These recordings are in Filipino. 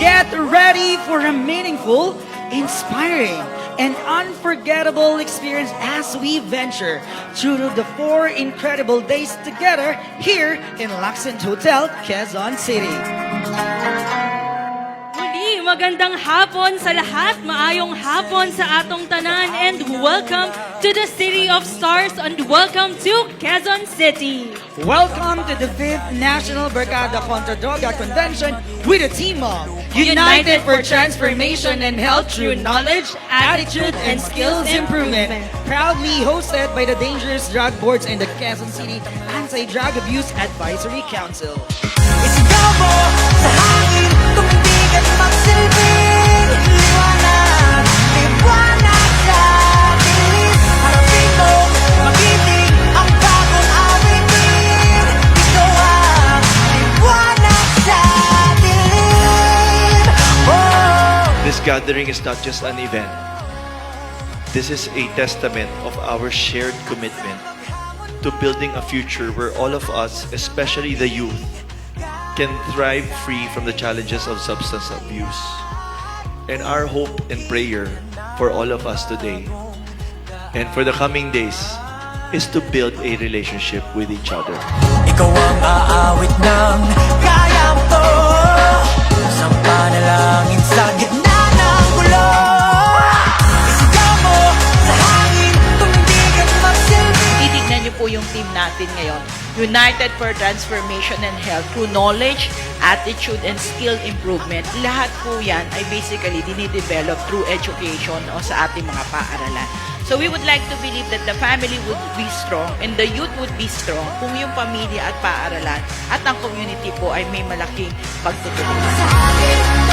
Get ready for a meaningful, inspiring, and unforgettable experience as we venture through the four incredible days together here in Luxent Hotel, Quezon City. Magandang hapon sa lahat. Maayong hapon sa atong tanan. And welcome to the City of Stars and welcome to Quezon City. Welcome to the 5th National Barkada Contra Droga Convention with a team of United for Transformation and Health through Knowledge, Attitude, and Skills Improvement. Proudly hosted by the Dangerous Drug Boards and the Quezon City Anti-Drug Abuse Advisory Council. Isigaw mo This gathering is not just an event. This is a testament of our shared commitment to building a future where all of us, especially the youth, can thrive free from the challenges of substance abuse. And our hope and prayer for all of us today and for the coming days is to build a relationship with each other. Ikaw ang aawit ng to team natin ngayon. United for Transformation and Health through knowledge, attitude, and skill improvement. Lahat po yan ay basically dinidevelop through education o sa ating mga paaralan. So we would like to believe that the family would be strong and the youth would be strong kung yung pamilya at paaralan at ang community po ay may malaking pagtutulungan.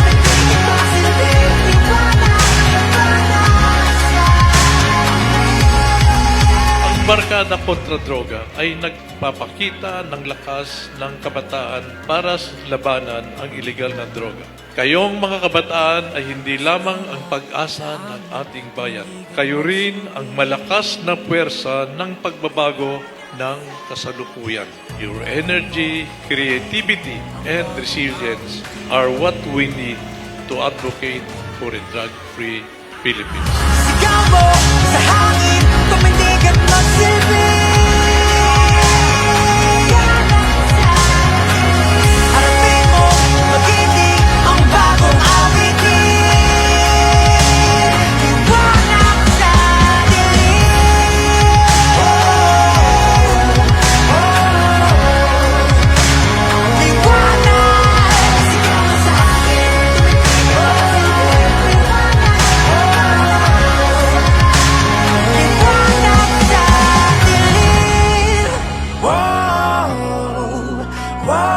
Barkada kontra Droga ay nagpapakita ng lakas ng kabataan para labanan ang ilegal na droga. Kayong mga kabataan ay hindi lamang ang pag-asa ng ating bayan. Kayo rin ang malakas na puwersa ng pagbabago ng kasalukuyan. Your energy, creativity, and resilience are what we need to advocate for a drug-free Philippines. Sigaw mo sa hangin Tumindig at magsilbing Wow.